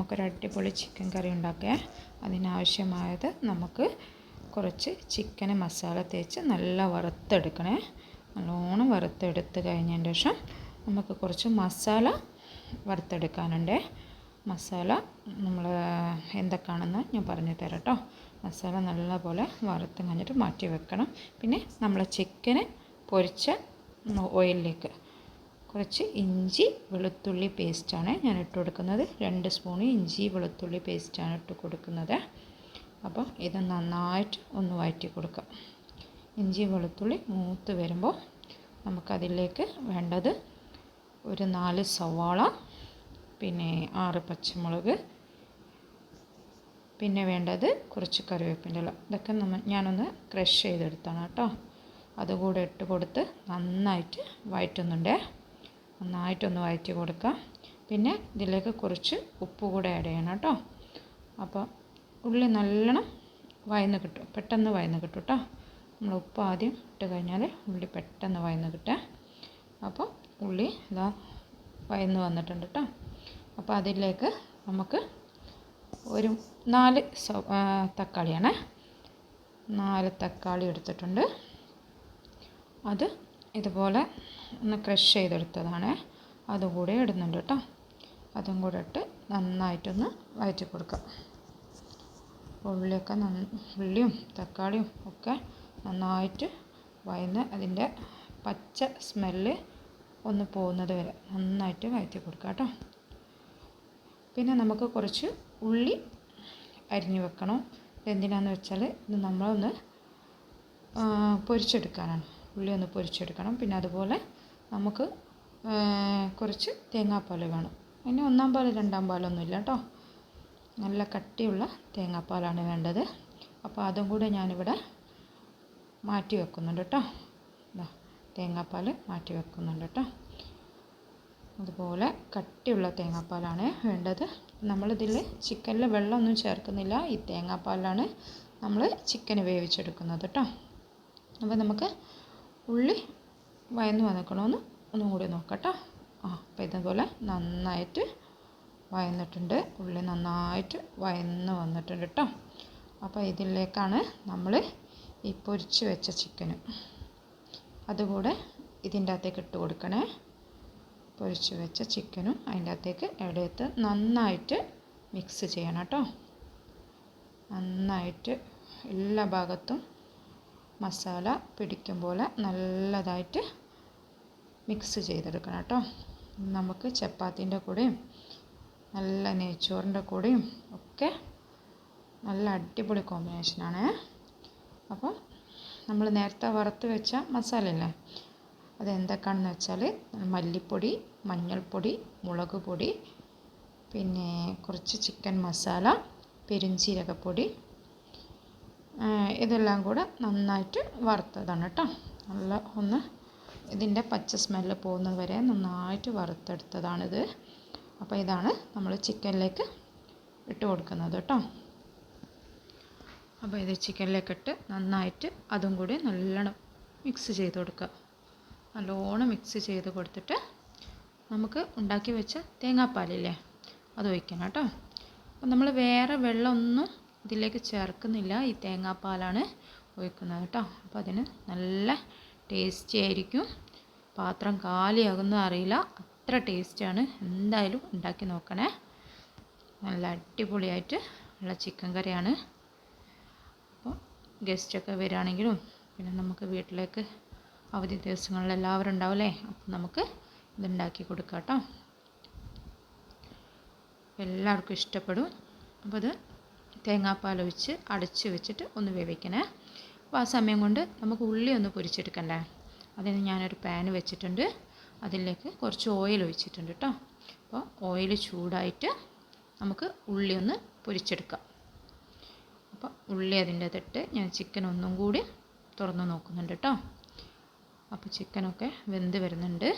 നമുക്കൊരു അടിപൊളി ചിക്കൻ കറി ഉണ്ടാക്കുക അതിനാവശ്യമായത് നമുക്ക് കുറച്ച് ചിക്കന് മസാല തേച്ച് നല്ല വറുത്തെടുക്കണേ. നല്ലോണം വറുത്തെടുത്ത് കഴിഞ്ഞതിന് ശേഷം നമുക്ക് കുറച്ച് മസാല വറുത്തെടുക്കാനുണ്ട്. മസാല നമ്മൾ എന്തൊക്കെയാണെന്ന് ഞാൻ പറഞ്ഞു തരാം കേട്ടോ മസാല നല്ലപോലെ വറുത്ത് കഴിഞ്ഞിട്ട് മാറ്റി വെക്കണം. പിന്നെ നമ്മൾ ചിക്കന് പൊരിച്ച ഓയിലിലേക്ക് കുറച്ച് ഇഞ്ചി വെളുത്തുള്ളി പേസ്റ്റാണ് ഞാൻ ഇട്ട് കൊടുക്കുന്നത്. രണ്ട് സ്പൂൺ ഇഞ്ചി വെളുത്തുള്ളി പേസ്റ്റാണ് ഇട്ട് കൊടുക്കുന്നത്. അപ്പോൾ ഇത് നന്നായിട്ട് ഒന്ന് വഴറ്റി കൊടുക്കാം. ഇഞ്ചി വെളുത്തുള്ളി മൂത്ത് വരുമ്പോൾ നമുക്കതിലേക്ക് വേണ്ടത് ഒരു നാല് സവാള പിന്നെ ആറ് പച്ചമുളക് പിന്നെ വേണ്ടത് കുറച്ച് കറിവേപ്പിന്റെ ഇല. ഇതൊക്കെ നമ്മൾ ഞാനൊന്ന് ക്രഷ് ചെയ്തെടുത്താണ് കേട്ടോ. അതുകൂടെ ഇട്ട് കൊടുത്ത് നന്നായിട്ട് വഴറ്റുന്നുണ്ട്. നന്നായിട്ടൊന്ന് വഴറ്റി കൊടുക്കുക. പിന്നെ ഇതിലേക്ക് കുറച്ച് ഉപ്പ് കൂടെ ആഡ് ചെയ്യണം കേട്ടോ. അപ്പോൾ ഉള്ളി നല്ലോണം വയന്ന് കിട്ടും. പെട്ടെന്ന് വയന്ന് കിട്ടും കേട്ടോ. നമ്മൾ ഉപ്പ് ആദ്യം ഇട്ട് കഴിഞ്ഞാൽ ഉള്ളി പെട്ടെന്ന് വയന്ന് കിട്ടുക. അപ്പോൾ ഉള്ളി ഇതാ വയന്ന് വന്നിട്ടുണ്ട് കേട്ടോ. അപ്പോൾ അതിലേക്ക് നമുക്ക് ഒരു നാല് തക്കാളിയാണ്. നാല് തക്കാളി എടുത്തിട്ടുണ്ട്. അത് ഇതുപോലെ ഒന്ന് ക്രഷ് ചെയ്തെടുത്തതാണ്. അതുകൂടെ ഇടുന്നുണ്ട് കേട്ടോ. അതും കൂടെ ഇട്ട് നന്നായിട്ടൊന്ന് വയറ്റി കൊടുക്കാം ഉള്ളിയൊക്കെ നന്ന ഉള്ളിയും തക്കാളിയും ഒക്കെ നന്നായിട്ട് വയന്ന് അതിന്റെ പച്ച സ്മെല്ല് ഒന്ന് പോകുന്നത് വരെ നന്നായിട്ട് വയറ്റി കൊടുക്കുക കേട്ടോ. പിന്നെ നമുക്ക് കുറച്ച് ഉള്ളി അരിഞ്ഞു വെക്കണം. എന്തിനാന്ന് വെച്ചാൽ ഇത് നമ്മളൊന്ന് പൊരിച്ചെടുക്കാനാണ്. ഉള്ളി ഒന്ന് പൊരിച്ചെടുക്കണം. പിന്നെ അതുപോലെ നമുക്ക് കുറച്ച് തേങ്ങാപ്പാൽ വേണം. അതിന് ഒന്നാം പാൽ രണ്ടാം പാലൊന്നുമില്ല കേട്ടോ. നല്ല കട്ടിയുള്ള തേങ്ങാപ്പാലാണ് വേണ്ടത്. അപ്പോൾ അതും കൂടെ ഞാനിവിടെ മാറ്റി വെക്കുന്നുണ്ട് കേട്ടോ. തേങ്ങാപ്പാൽ മാറ്റി വെക്കുന്നുണ്ട് കേട്ടോ. അതുപോലെ കട്ടിയുള്ള തേങ്ങാപ്പാലാണ് വേണ്ടത്. നമ്മളിതിൽ ചിക്കനിൽ വെള്ളമൊന്നും ചേർക്കുന്നില്ല. ഈ തേങ്ങാപ്പാലാണ് നമ്മൾ ചിക്കന് വേവിച്ചെടുക്കുന്നത് കേട്ടോ. അപ്പോൾ നമുക്ക് ഉള്ളി വയന്ന് വന്നിക്കണമെന്ന് ഒന്നും കൂടി നോക്കട്ടോ. ആ അപ്പോൾ ഇതുപോലെ നന്നായിട്ട് വയന്നിട്ടുണ്ട്. ഉള്ളി നന്നായിട്ട് വയന്ന് വന്നിട്ടുണ്ട് കേട്ടോ. അപ്പോൾ ഇതിലേക്കാണ് നമ്മൾ ഈ പൊരിച്ച് വെച്ച ചിക്കന്. അതുകൂടെ ഇതിന്റെ അകത്തേക്ക് ഇട്ട് കൊടുക്കണേ. പൊരിച്ച് വെച്ച ചിക്കനും അതിന്റെ അകത്തേക്ക് എടുത്ത് നന്നായിട്ട് മിക്സ് ചെയ്യണം കേട്ടോ. നന്നായിട്ട് എല്ലാ ഭാഗത്തും മസാല പിടിക്കും പോലെ നല്ലതായിട്ട് മിക്സ് ചെയ്തെടുക്കണം കേട്ടോ. നമുക്ക് ചപ്പാത്തിന്റെ കൂടെയും നല്ല നെയ്ച്ചോറിന്റെ കൂടെയും ഒക്കെ നല്ല അടിപൊളി കോമ്പിനേഷനാണ് അപ്പോൾ നമ്മൾ നേരത്തെ വറുത്ത് വെച്ച മസാലയില്ലേ അതെന്തൊക്കെയാണെന്ന് വെച്ചാൽ മല്ലിപ്പൊടി മഞ്ഞൾപ്പൊടി മുളക് പൊടി പിന്നെ കുറച്ച് ചിക്കൻ മസാല പെരുംജീരകപ്പൊടി ഇതെല്ലാം കൂടെ നന്നായിട്ട് വറുത്തതാണ് കേട്ടോ. നല്ല ഒന്ന് ഇതിന്റെ പച്ച സ്മെല്ല് പോകുന്നത് വരെ നന്നായിട്ട് വറുത്തെടുത്തതാണിത്. അപ്പോൾ ഇതാണ് നമ്മൾ ചിക്കനിലേക്ക് ഇട്ട് കൊടുക്കുന്നത് കേട്ടോ. അപ്പോൾ ഇത് ചിക്കനിലേക്ക് ഇട്ട് നന്നായിട്ട് അതും കൂടി നല്ലോണം മിക്സ് ചെയ്ത് കൊടുക്കുക. നല്ലോണം മിക്സ് ചെയ്ത് കൊടുത്തിട്ട് നമുക്ക് ഉണ്ടാക്കി വെച്ച തേങ്ങാപ്പാലില്ലേ? അത് ഒഴിക്കണം കേട്ടോ. അപ്പോൾ നമ്മൾ വേറെ വെള്ളമൊന്നും ഇതിലേക്ക് ചേർക്കുന്നില്ല. ഈ തേങ്ങാപ്പാലാണ് ഒഴിക്കുന്നത് കേട്ടോ. അപ്പോൾ അതിന് നല്ല ടേസ്റ്റി ആയിരിക്കും. പാത്രം കാലിയാകുന്ന അറിയില്ല. അത്ര ടേസ്റ്റാണ് എന്തായാലും ഉണ്ടാക്കി നോക്കണേ. നല്ല അടിപൊളിയായിട്ട് ഉള്ള ചിക്കൻ കറിയാണ്. അപ്പോൾ ഗസ്റ്റൊക്കെ വരികയാണെങ്കിലും പിന്നെ നമുക്ക് വീട്ടിലേക്ക് അവധി ദിവസങ്ങളിൽ എല്ലാവരും ഉണ്ടാവില്ലേ അപ്പം നമുക്ക് ഇതുണ്ടാക്കി കൊടുക്കാം കേട്ടോ. എല്ലാവർക്കും ഇഷ്ടപ്പെടും. അപ്പോൾ ഇത് തേങ്ങാപ്പാൽ ഒഴിച്ച് അടച്ച് വെച്ചിട്ട് ഒന്ന് വേവിക്കണേ. അപ്പോൾ ആ സമയം കൊണ്ട് നമുക്ക് ഉള്ളി ഒന്ന് പൊരിച്ചെടുക്കണ്ടേ. അതിന് ഞാനൊരു പാൻ വെച്ചിട്ടുണ്ട്. അതിലേക്ക് കുറച്ച് ഓയിൽ ഒഴിച്ചിട്ടുണ്ട് കേട്ടോ അപ്പോൾ ഓയിൽ ചൂടായിട്ട് നമുക്ക് ഉള്ളി ഒന്ന് പൊരിച്ചെടുക്കാം. അപ്പോൾ ഉള്ളി അതിന്റെ തൊട്ട് ഞാൻ ചിക്കൻ ഒന്നും കൂടി തുറന്ന് നോക്കുന്നുണ്ട് കേട്ടോ അപ്പോൾ ചിക്കനൊക്കെ വെന്ത് വരുന്നുണ്ട്.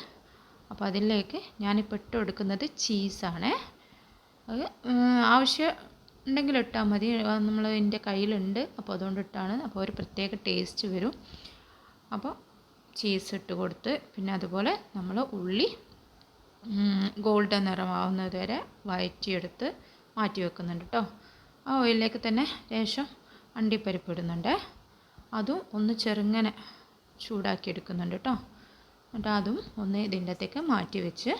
അപ്പോൾ അതിലേക്ക് ഞാനിപ്പോൾ ഇട്ട് കൊടുക്കുന്നത് ചീസാണ് അത് ആവശ്യം ഉണ്ടെങ്കിൽ ഇട്ടാൽ മതി. നമ്മൾ എന്റെ കയ്യിലുണ്ട്. അപ്പോൾ അതുകൊണ്ട് ഇട്ടാണ്. അപ്പോൾ ഒരു പ്രത്യേക ടേസ്റ്റ് വരും. അപ്പോൾ ചീസ് ഇട്ട് കൊടുത്ത് പിന്നെ അതുപോലെ നമ്മൾ ഉള്ളി ഗോൾഡൻ നിറമാവുന്നത് വരെ വഴറ്റിയെടുത്ത് മാറ്റി വെക്കുന്നുണ്ട് കേട്ടോ ആ ഓയിലിലേക്ക് തന്നെ ലേശം അണ്ടിപ്പരിപ്പ് ഇടുന്നുണ്ട്. അതും ഒന്ന് ചെറുങ്ങനെ ചൂടാക്കി എടുക്കുന്നുണ്ട് കേട്ടോ എന്നിട്ട് അതും ഒന്ന് ഇതിന്റെ അകത്തേക്ക് മാറ്റി വെച്ച്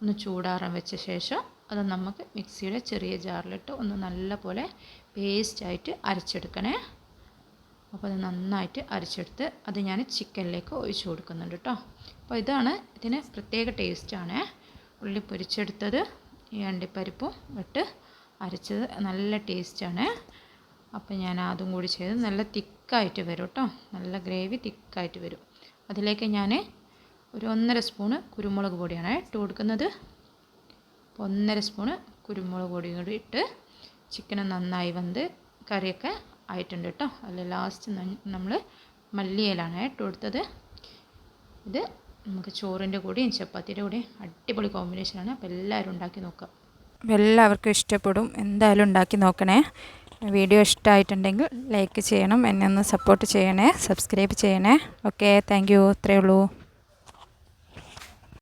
ഒന്ന് ചൂടാറാൻ വെച്ച ശേഷം അത് നമുക്ക് മിക്സിയുടെ ചെറിയ ജാറിലിട്ട് ഒന്ന് നല്ലപോലെ പേസ്റ്റായിട്ട് അരച്ചെടുക്കണേ. അപ്പോൾ അത് നന്നായിട്ട് അരച്ചെടുത്ത് അത് ഞാൻ ചിക്കനിലേക്ക് ഒഴിച്ചു കൊടുക്കുന്നുണ്ട് കേട്ടോ അപ്പോൾ ഇതാണ് ഇതിന് പ്രത്യേക ടേസ്റ്റാണ് ഉള്ളി പൊരിച്ചെടുത്തത് ഈ അണ്ടിപ്പരിപ്പും ഇട്ട് അരച്ചത് നല്ല ടേസ്റ്റാണ് അപ്പോൾ ഞാൻ അതും കൂടി ചെയ്ത് നല്ല തിക്കായിട്ട് വരും കേട്ടോ നല്ല ഗ്രേവി തിക്കായിട്ട് വരും. അതിലേക്ക് ഞാൻ ഒരു ഒന്നര സ്പൂണ് കുരുമുളക് പൊടിയാണ് ഇട്ട് കൊടുക്കുന്നത്. ഒന്നര സ്പൂണ് കുരുമുളക് പൊടി കൂടി ഇട്ട് ചിക്കൻ നന്നായി വന്ന് കറിയൊക്കെ ആയിട്ടുണ്ട് കേട്ടോ. അതിൽ ലാസ്റ്റ് നമ്മൾ മല്ലിയിലാണ് ഇട്ട് കൊടുത്തത്. ഇത് നമുക്ക് ചോറിന്റെ കൂടെയും ചപ്പാത്തിയുടെ കൂടെയും അടിപൊളി കോമ്പിനേഷനാണ് അപ്പോൾ എല്ലാവരും ഉണ്ടാക്കി നോക്കുക എല്ലാവർക്കും ഇഷ്ടപ്പെടും. എന്തായാലും ഉണ്ടാക്കി നോക്കണേ. വീഡിയോ ഇഷ്ടമായിട്ടുണ്ടെങ്കിൽ ലൈക്ക് ചെയ്യണം. എന്നെ ഒന്ന് സപ്പോർട്ട് ചെയ്യണേ. സബ്സ്ക്രൈബ് ചെയ്യണേ. ഓക്കെ താങ്ക് യു ഇത്രയേ ഉള്ളൂ.